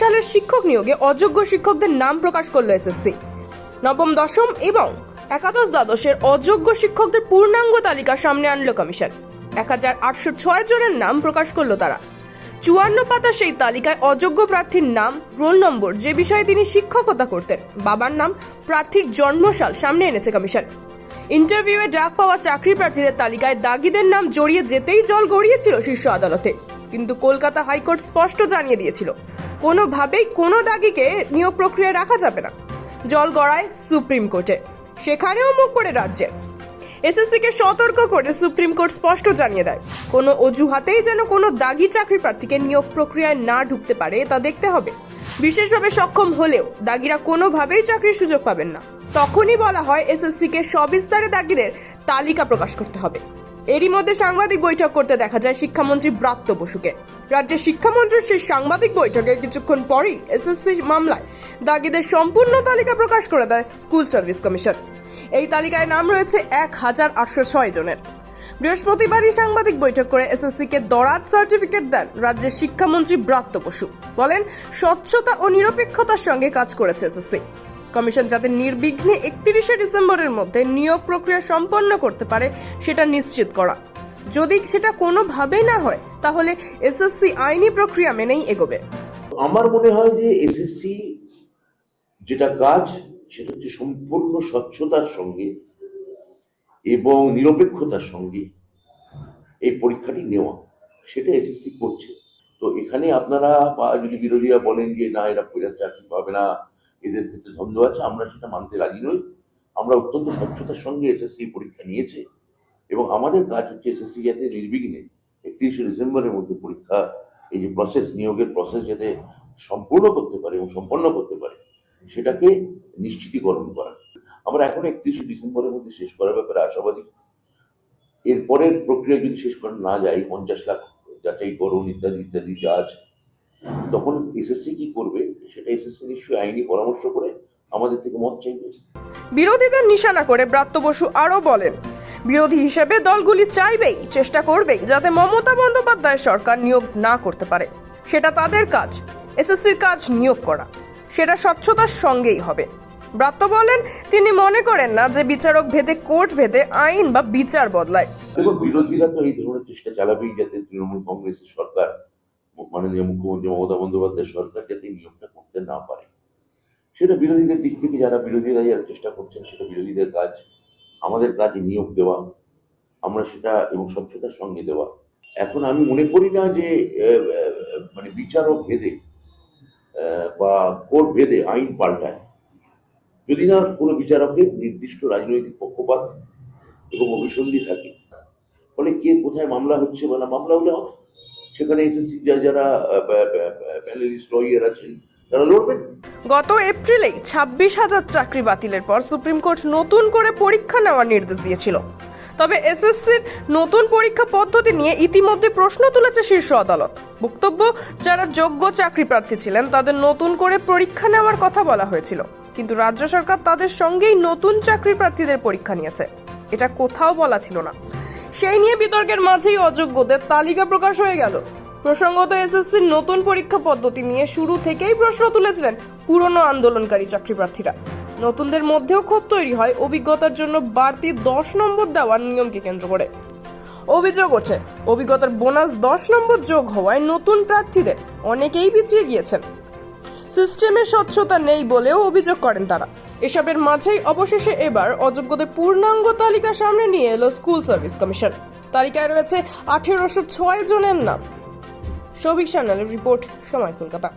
সালের শিক্ষক নিয়োগে অযোগ্য শিক্ষকদের নাম প্রকাশ করল এসএসসি। নবম, দশম এবং একাদশ দ্বাদশের অযোগ্য শিক্ষকদের পূর্ণাঙ্গ তালিকা সামনে আনলো কমিশন। এক হাজার আটশো ছয় জনের নাম প্রকাশ করল তারা। চুয়ান্ন পাতা সেই তালিকায় অযোগ্য প্রার্থীর নাম, রোল নম্বর যে বিষয়ে তিনি শিক্ষকতা করতেন, বাবার নাম, প্রার্থীর জন্মসাল সামনে এনেছে কমিশন। ইন্টারভিউয়ে ডাক পাওয়া চাকরি প্রার্থীদের তালিকায় দাগিদের নাম জড়িয়ে যেতেই জল গড়িয়েছিল শীর্ষ আদালতে। কিন্তু কলকাতা হাইকোর্ট স্পষ্ট জানিয়ে দিয়েছিল, কোনোভাবেই কোনো দাগিকে নিয়োগ প্রক্রিয়ায় রাখা যাবে না। জল গড়ায় সুপ্রিম কোর্টে, সেখানেও মুখ করে রাজ্যের। এসএসসিকে সতর্ক করে সুপ্রিম কোর্ট স্পষ্ট জানিয়ে দেয়, কোনো অজুহাতেই যেন কোনো দাগি চাকরি প্রার্থীকে নিয়োগ প্রক্রিয়ায় না ঢুকতে পারে, তা দেখতে হবে। বিশেষভাবে সক্ষম হলেও দাগিরা কোনোভাবেই চাকরির সুযোগ পাবেন না। তখনই বলা হয়, এসএসসিকে সবিস্তারে দাগিদের তালিকা প্রকাশ করতে হবে। এরই মধ্যে সাংবাদিক বৈঠক করতে দেখা যায় শিক্ষামন্ত্রী ব্রাত্য বসুকে। রাজ্যের শিক্ষামন্ত্রীর সেই সাংবাদিক বৈঠকের কিছুক্ষণ পরেই এসএসসি মামলায় দাগিদের সম্পূর্ণ তালিকা প্রকাশ করে দেয় স্কুল সার্ভিস কমিশন। এই তালিকায় নাম রয়েছে এক হাজার আটশো ছয় জনের। বৃহস্পতিবারই সাংবাদিক বৈঠক করে এসএসসি কে দরাজ সার্টিফিকেট দেন রাজ্যের শিক্ষামন্ত্রী ব্রাত্য বসু। বলেন, স্বচ্ছতা ও নিরপেক্ষতার সঙ্গে কাজ করেছে এসএসসি। কমিশন যাতে নির্বিঘ্নে একত্রিশে ডিসেম্বরের মধ্যে নিয়োগ প্রক্রিয়া সম্পন্ন করতে পারে, সেটা নিশ্চিত করা। যদি সেটা কোনোভাবেই না হয়, তাহলে এসএসসি আইনি প্রক্রিয়া মেনেই এগোবে। আমার মনে হয় যে এসএসসি যেটা কাজ, সেটা হচ্ছে সম্পূর্ণ স্বচ্ছতার সঙ্গে এবং নিরপেক্ষতার সঙ্গে এই পরীক্ষাটি নেওয়া। সেটা এসএসসি করছে। তো এখানে আপনারা বা যদি বিরোধীরা বলেন যে না, এরা চাকরি পাবে না এদের ক্ষেত্রে ধন্দ আছে, আমরা সেটা মানতে রাজি নই। আমরা অত্যন্ত স্বচ্ছতার সঙ্গে এসএসসি পরীক্ষা নিয়েছে এবং আমাদের কাজ হচ্ছে এসএসসি যাতে নির্বিঘ্নে একত্রিশে ডিসেম্বরের মধ্যে পরীক্ষা, এই যে প্রসেস নিয়োগের প্রসেস যাতে সম্পূর্ণ করতে পারে এবং সম্পন্ন করতে পারে, সেটাকে নিশ্চিতকরণ করা। আমরা এখন একত্রিশে ডিসেম্বরের মধ্যে শেষ করার ব্যাপারে আশাবাদী। এরপরের প্রক্রিয়া যদি শেষ করা না যায়, পঞ্চাশ লাখ যাচাই করুন ইত্যাদি ইত্যাদি, যা আছে, তখন এসএসসি কি করবে এসএসসি নিশ্চয়ই আইনি পরামর্শ করে আমাদের থেকে মত চাইবে। বিরোধীদের নিশানা করে ব্রাত্য বসু আরও বলেন বিরোধী হিসেবে দলগুলি চাইবেই চেষ্টা করবেই যাতে মমতা বন্দ্যোপাধ্যায় সরকার নিয়োগ না করতে পারে। সেটা তাদের কাজ এসএসসির কাজ নিয়োগ করা। সেটা স্বচ্ছতার সঙ্গেই হবে। ব্রাত্য বলেন তিনি মনে করেন না যে বিচারক ভেদে কোর্ট ভেদে আইন বা বিচার বদলায়। দেখুন বিরোধীরা তো এই ধরনের চেষ্টা চালাবেই যাতে তৃণমূল কংগ্রেসের সরকার মাননীয় মুখ্যমন্ত্রী মমতা বন্দ্যোপাধ্যায় সরকার যাতে নিয়োগটা করতে না পারে সেটা বিরোধীদের দিক থেকে যারা বিরোধীরা যারা চেষ্টা করছেন, সেটা বিরোধীদের কাজ, আমাদের কাজ নিয়োগ দেওয়া, আমরা সেটা এবং স্বচ্ছতার সঙ্গে দেওয়া। এখন আমি মনে করি না যে মানে বিচারক ভেদে বা কোর্ট ভেদে আইন পাল্টায়। যদি না কোনো বিচারকের নির্দিষ্ট রাজনৈতিক পক্ষপাত এবং অভিসন্ধি থাকে, ফলে কে কোথায় মামলা হচ্ছে বা না মামলা হলে হবে? সেখানে এসএসসি যারা প্যানেলিস্ট লয়ার আছেন, তারা লড়বেন। গত এপ্রিলেই ছাব্বিশ হাজার চাকরি বাতিলের পর সুপ্রিম কোর্ট নতুন করে পরীক্ষা নেওয়ার নির্দেশ দিয়েছিল। তবে এসএসসির নতুন পরীক্ষা পদ্ধতি নিয়ে ইতিমধ্যে প্রশ্ন তুলেছে শীর্ষ আদালত। বক্তব্য, যারা যোগ্য চাকরি প্রার্থী ছিলেন, তাদের নতুন করে পরীক্ষা নেওয়ার কথা বলা হয়েছিল। কিন্তু রাজ্য সরকার তাদের সঙ্গেই নতুন চাকরি প্রার্থীদের পরীক্ষা নিয়েছে। এটা কোথাও বলা ছিল না। সেই নিয়ে বিতর্কের মাঝেই অযোগ্যদের তালিকা প্রকাশ হয়ে গেল। প্রসঙ্গত এসএসসির নতুন পরীক্ষা পদ্ধতি নিয়ে শুরু থেকেই প্রশ্ন তুলেছিলেন পুরনো আন্দোলনকারী চাকরি প্রার্থীরা নতুনদের মধ্যেও ক্ষোভ তৈরি হয় অভিজ্ঞতার জন্য বাড়তি দশ নম্বর দেওয়ার নিয়মকে কেন্দ্র করে। অভিযোগ ওঠে, অভিজ্ঞতার বোনাস দশ নম্বর যোগ হওয়ায় নতুন প্রার্থীদের অনেকেই পিছিয়ে গিয়েছেন। সিস্টেমে স্বচ্ছতা নেই বলেও অভিযোগ করেন তারা। এসবের মাঝেই অবশেষে এবার অযোগ্যদের পূর্ণাঙ্গ তালিকা সামনে নিয়ে এলো স্কুল সার্ভিস কমিশন। তালিকায় রয়েছে আঠেরোশো ছয় জনের নাম। সৌভিক সান্যালের রিপোর্ট, সময় কলকাতা।